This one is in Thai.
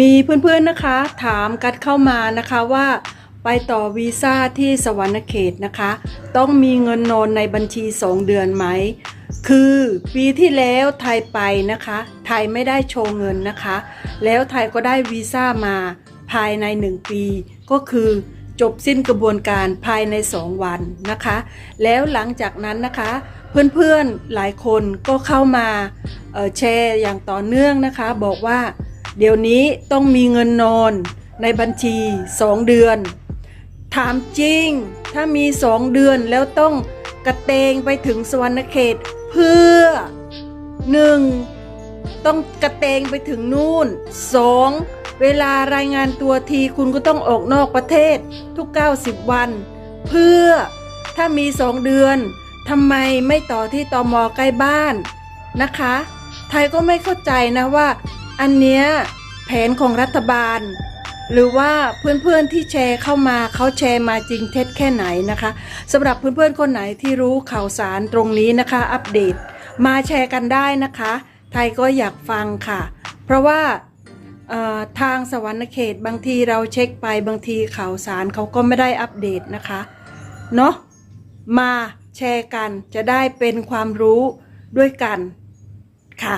มีเพื่อนๆนะคะ ถามกันเข้ามานะคะว่าไปต่อวีซ่าที่สวรรณเขตนะคะ ต้องมีเงินนอนในบัญชี 2 เดือนไหม คือปีที่แล้วไทยไปนะคะ ไทยไม่ได้โชว์เงินนะคะ แล้วไทยก็ได้วีซ่ามาภายใน 1 ปี ก็คือจบสิ้นกระบวนการภายใน 2 วันนะคะ แล้วหลังจากนั้นนะคะ เพื่อนๆหลายคนก็เข้ามาแชร์อย่างต่อเนื่องนะคะ บอกว่า เดี๋ยวนี้ต้องมีเงินนอนในบัญชี2เดือน ถามจริง ถ้ามี2เดือนแล้วต้องกระเตงไปถึงสวรรณเขตเพื่อ 1. ต้องกระเตงไปถึงนู่น 2. เวลารายงานตัวทีคุณก็ต้องออกนอกประเทศทุก 90 วัน เพื่อถ้ามี2เดือนทำไมไม่ต่อที่ตอมอใกล้บ้านนะคะ ไทยก็ไม่เข้าใจนะว่า อันเนี้ยแผนของรัฐบาล หรือว่าเพื่อนๆที่แชร์เข้ามาเขาแชร์มาจริงเท็จแค่ไหนนะคะสำหรับเพื่อนๆคนไหนที่รู้ข่าวสารตรงนี้นะคะ อัปเดตมาแชร์กันได้นะคะ ไทยก็อยากฟังค่ะ เพราะว่าทางสวรรณเขตบางทีเราเช็คไปบางทีข่าวสารเขาก็ไม่ได้อัปเดตนะคะเนาะมาแชร์กันจะได้เป็นความรู้ด้วยกันค่ะ